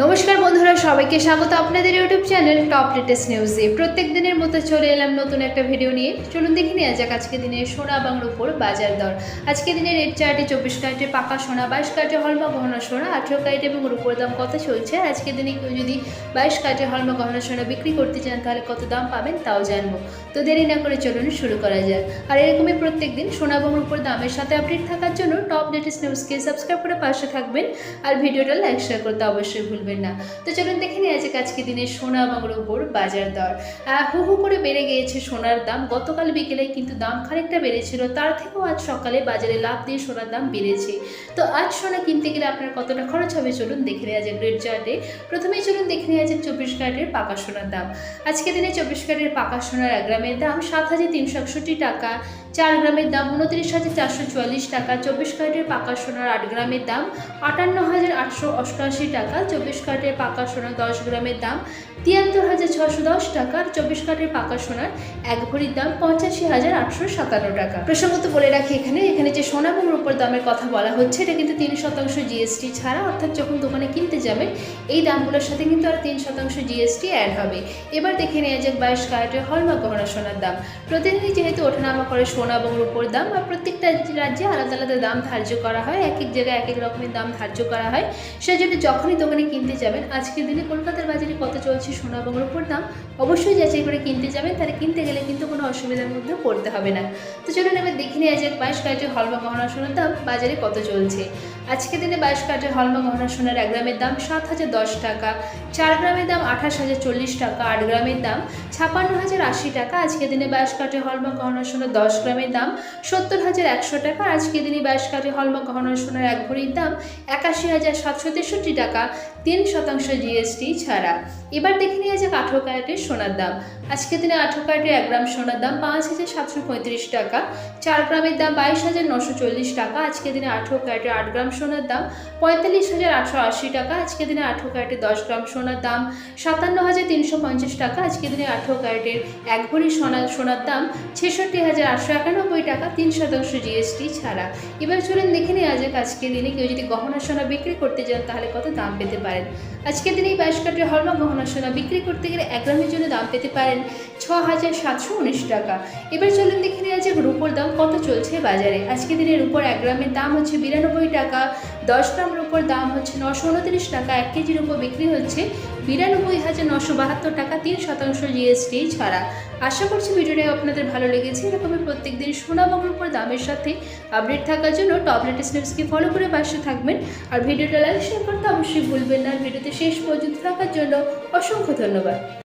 নমস্কার বন্ধুরা, সবাইকে স্বাগত আপনাদের ইউটিউব চ্যানেল টপ লেটেস্ট নিউজে প্রত্যেক দিনের মতো চলে এলাম নতুন একটা ভিডিও নিয়ে। চলুন দেখে নেওয়া যাক আজকে দিনে সোনা বাংলার উপর বাজার দর। আজকে দিনের রেট চার্টে চব্বিশ ক্যারেটে পাকা সোনা, বাইশ ক্যারেটে হলমা গহনা সোনা, আঠেরো ক্যারেট এবং রূপোর দাম কত চলছে? আর আজকে দিনে কেউ যদি বাইশ ক্যারেটে হলমা গহনা সোনা বিক্রি করতে চান, তাহলে কত দাম পাবেন তাও জানব। তো দেরি না করে চলুন শুরু করা যাক। আর এরকমই প্রত্যেক দিন সোনা এবং রূপোর দামের সাথে আপডেট থাকার জন্য টপ লেটেস্ট নিউজকে সাবস্ক্রাইব করে পাশে থাকবেন। আর ভিডিওটা লাইক শেয়ার করতে অবশ্যই ভুলবেন না। তো চলুন দেখে নিয়ে আজকে আজকে দিনে সোনা এবং বাজার দর। হু হু করে বেড়ে গিয়েছে সোনার দাম। গতকাল বিকেলে কিন্তু দাম খানিকটা বেড়েছিল। তার থেকেও আজ সকালে বাজারে লাভ দিয়ে সোনার দাম বেড়েছে। তো আজ সোনা কিনতে গেলে আপনার কতটা খরচ হবে চলুন দেখে নেওয়া যাক রেড চার্টে প্রথমেই চলুন দেখে নেওয়া যাক চব্বিশ ক্যারেটের পাকা সোনার দাম। আজকে দিনে চব্বিশ ক্যারেটের পাকা সোনার এক গ্রামের দাম সাত হাজার তিনশো একষট্টি টাকা। চার গ্রামের দাম উনত্রিশ হাজার চারশো চুয়াল্লিশ টাকা, চব্বিশ ক্যারেটের পাকা সোনার আট গ্রামের দাম আটান্ন হাজার আটশো অষ্টআশি টাকা, চব্বিশ ক্যারেটের পাকা সোনার দশ গ্রামের দাম তিয়াত্তর হাজার ছশো দশ টাকা, আর চব্বিশ ক্যারেটের পাকা সোনার এক ভরির দাম পঁচাশি হাজার আটশো সাতান্ন টাকা। প্রসঙ্গত বলে রাখি এখানে এখানে যে সোনা এবং রূপোর দামের কথা বলা হচ্ছে, এটা কিন্তু তিন শতাংশ জিএসটি ছাড়া, অর্থাৎ যখন দোকানে কিনতে যাবেন, এই দামগুলোর সাথে কিন্তু আর তিন শতাংশ জিএসটি অ্যাড হবে। এবার দেখে নেওয়া যাক বাইশ ক্যারেটের হলমা গহনা সোনার দাম। প্রতিদিনই যেহেতু ওঠানামা করে সোনা এবং রূপোর দাম আর প্রত্যেকটা রাজ্যে আলাদা আলাদা দাম ধার্য করা হয়। এক এক জায়গায় এক এক রকমের দাম ধার্য করা হয়। সেজন্য যখনই দোকানে কিনতে যাবেন, আজকের দিনে কলকাতার বাজারে কত চলছে সোনা এবং রূপোর দাম, অবশ্যই যাচাই করে কিনতে যাবেন। তাহলে কিনতে গেলে কিন্তু কোনো অসুবিধার মধ্যে পড়তে হবে না। তো চলুন এবার দেখিনি আজ এক বাইশ ক্যারেটের হলবা গহনা সোনার দাম, বাজারে কত চলছে। আজকের দিনে বাইশ কাঠের হলমা গহনা সোনার এক গ্রামের দাম সাত হাজার দশ টাকা, চার গ্রামের দাম আঠাশ হাজার চল্লিশ টাকা, আট গ্রামের দাম ছাপান্ন হাজার আশি টাকা। আজকের দিনে বাইশ কাঠের হলমা গহনা সোনার দশ গ্রামের দাম সত্তর হাজার একশো টাকা। আজকের দিনে বাইশ কাঠের হলমা গহনা সোনার এক ভরির দাম একাশি হাজার সাতশো তেষট্টি টাকা। তিন শতাংশ জিএসটি ছাড়া। এবার দেখে নিয়ে যাক আঠেরো ক্যারেটের সোনার দাম। আজকের দিনে আঠেরো ক্যারেটের এক গ্রাম সোনার দাম পাঁচ হাজার সাতশো পঁয়ত্রিশ টাকা। চার গ্রামের দাম বাইশ হাজার নশো চল্লিশ টাকা। আজকের দিনে আঠেরো ক্যারেটের আট গ্রাম সোনার দাম পঁয়তাল্লিশ হাজার আটশো আশি টাকা। আজকের দিনে আঠেরো ক্যারেটের দশ গ্রাম সোনার দাম সাতান্ন হাজার তিনশো পঞ্চাশ টাকা। আজকের দিনে আঠেরো ক্যারেটের এক ভরি সোনা সোনার দাম ছেষট্টি হাজার আটশো একানব্বই টাকা, তিন শতাংশ জিএসটি ছাড়া। এবার চলুন দেখে নেওয়া যাক আজকের দিনে কেউ যদি গহনা সোনা বিক্রি করতে যান তাহলে কত দাম পেতে পারেন। আজকের দিনে এই বাইশ কাঠের হলমা গহনা সোনা বিক্রি করতে গেলে এক গ্রামের জন্য দাম পেতে পারেন। ছ হাজার সাতশো উনিশ টাকা। এবার চলুন দেখে নেওয়া যাক রুপোর দাম কত চলছে বাজারে। আজকের দিনে রুপোর এক গ্রামের দাম হচ্ছে বিরানব্বই টাকা। দশ গ্রাম রূপোর দাম হচ্ছে নশো উনত্রিশ টাকা। এক কেজির উপর বিক্রি হচ্ছে বিরানব্বই হাজার নশো বাহাত্তর টাকা তিন শতাংশ জিএসটি ছাড়া। আশা করছি ভিডিওটা আপনাদের ভালো লেগেছে। এরকমই প্রত্যেক দিন সোনা বাংলার উপর দামের সাথে আপডেট থাকার জন্য টপ লেটেস্ট নিউজকে ফলো করে পাশে থাকবেন। আর ভিডিওটা লাইক শেয়ার করতে অবশ্যই ভুলবেন না। ভিডিওতে শেষ পর্যন্ত থাকার জন্য অসংখ্য ধন্যবাদ।